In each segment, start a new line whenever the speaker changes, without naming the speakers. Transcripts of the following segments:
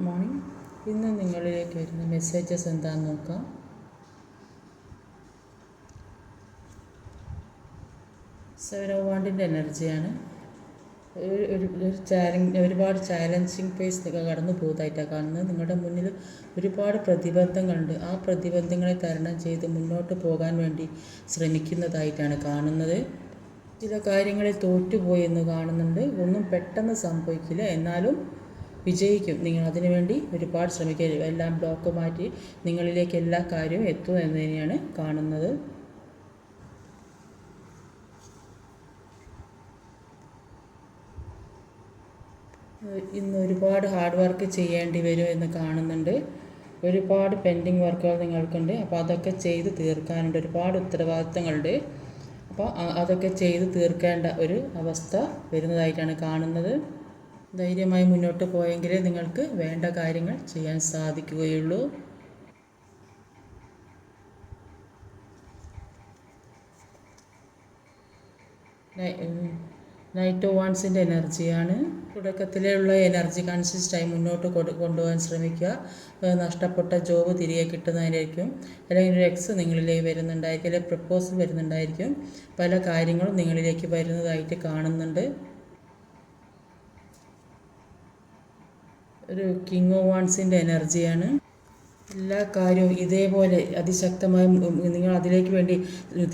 Morning. ഇന്ന് നിങ്ങളിലേക്ക് വരുന്ന മെസ്സേജസ് എന്താണെന്ന് നോക്കാം. സൗരവാണ്ടിന്റെ എനർജിയാണ്. ഒരു ചാലഞ്ച് ഒരുപാട് ചാലഞ്ചിങ് ഫേസ് നിങ്ങൾ കടന്നു പോകുന്നതായിട്ടാണ് കാണുന്നത്. നിങ്ങളുടെ മുന്നിൽ ഒരുപാട് പ്രതിബന്ധങ്ങളുണ്ട്. ആ പ്രതിബന്ധങ്ങളെ തരണം ചെയ്ത് മുന്നോട്ട് പോകാൻ വേണ്ടി ശ്രമിക്കുന്നതായിട്ടാണ് കാണുന്നത്. ചില കാര്യങ്ങളിൽ തോറ്റുപോയെന്ന് കാണുന്നുണ്ട്. ഒന്നും പെട്ടെന്ന് സംഭവിക്കില്ല. എന്നാലും വിജയിക്കും. നിങ്ങൾ അതിനു വേണ്ടി ഒരുപാട് ശ്രമിക്കുക എല്ലാം ബ്ലോക്ക് മാറ്റി നിങ്ങളിലേക്ക് എല്ലാ കാര്യവും എത്തും എന്ന് തന്നെയാണ് കാണുന്നത്. ഇന്ന് ഒരുപാട് ഹാർഡ് വർക്ക് ചെയ്യേണ്ടി വരും എന്ന് കാണുന്നുണ്ട്. ഒരുപാട് പെൻഡിങ് വർക്കുകൾ നിങ്ങൾക്കുണ്ട്. അപ്പോൾ അതൊക്കെ ചെയ്ത് തീർക്കാനുണ്ട്. ഒരുപാട് ഉത്തരവാദിത്തങ്ങളുണ്ട്. അപ്പോൾ അതൊക്കെ ചെയ്ത് തീർക്കേണ്ട ഒരു അവസ്ഥ വരുന്നതായിട്ടാണ് കാണുന്നത്. ധൈര്യമായി മുന്നോട്ട് പോയെങ്കിലേ നിങ്ങൾക്ക് വേണ്ട കാര്യങ്ങൾ ചെയ്യാൻ സാധിക്കുകയുള്ളൂ. നൈറ്റ് വൺസിന്റെ എനർജിയാണ്. തുടക്കത്തിലുള്ള എനർജി കൺസിസ്റ്റായി മുന്നോട്ട് കൊണ്ട് കൊണ്ടുപോകാൻ ശ്രമിക്കുക. നഷ്ടപ്പെട്ട ജോബ് തിരികെ കിട്ടുന്നതിനായിരിക്കും. അല്ലെങ്കിൽ ഒരു എക്സ് നിങ്ങളിലേക്ക് വരുന്നുണ്ടായിരിക്കും. അല്ലെങ്കിൽ പ്രപ്പോസൽ വരുന്നുണ്ടായിരിക്കും. പല കാര്യങ്ങളും നിങ്ങളിലേക്ക് വരുന്നതായിട്ട് കാണുന്നുണ്ട്. ഒരു കിങ് ഓഫ് വാൺസിന്റെ എനർജിയാണ്. എല്ലാ കാര്യവും ഇതേപോലെ അതിശക്തമായി നിങ്ങൾ അതിലേക്ക് വേണ്ടി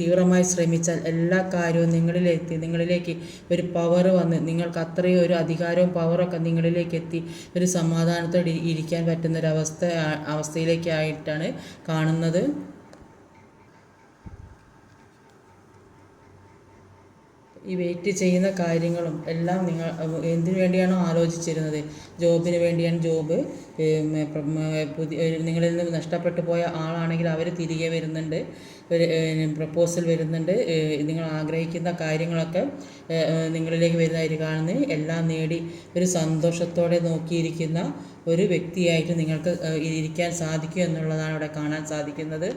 തീവ്രമായി ശ്രമിച്ചാൽ എല്ലാ കാര്യവും നിങ്ങളിലെത്തി നിങ്ങളിലേക്ക് ഒരു പവർ വന്ന് നിങ്ങൾക്ക് അത്രയും ഒരു അധികാരവും പവറൊക്കെ നിങ്ങളിലേക്ക് എത്തി ഒരു സമാധാനത്തോടെ ഇരി- ഇരിക്കാൻ പറ്റുന്ന ഒരു അവസ്ഥ അവസ്ഥയിലേക്കായിട്ടാണ് കാണുന്നത്. ഈ വെയിറ്റ് ചെയ്യുന്ന കാര്യങ്ങളും എല്ലാം നിങ്ങൾ എന്തിനു വേണ്ടിയാണോ ആലോചിച്ചിരുന്നത്? ജോബിന് വേണ്ടിയാണ് ജോബ്. പുതിയ നിങ്ങളിൽ നിന്ന് നഷ്ടപ്പെട്ടു പോയ ആളാണെങ്കിൽ അവർ തിരികെ വരുന്നുണ്ട്. പ്രപ്പോസൽ വരുന്നുണ്ട്. നിങ്ങൾ ആഗ്രഹിക്കുന്ന കാര്യങ്ങളൊക്കെ നിങ്ങളിലേക്ക് വരുന്നതായിട്ട് കാണുന്നത് എല്ലാം നേടി ഒരു സന്തോഷത്തോടെ നോക്കിയിരിക്കുന്ന ഒരു വ്യക്തിയായിട്ട് നിങ്ങൾക്ക് ഇരിക്കാൻ സാധിക്കും എന്നുള്ളതാണ് ഇവിടെ കാണാൻ സാധിക്കുന്നത്.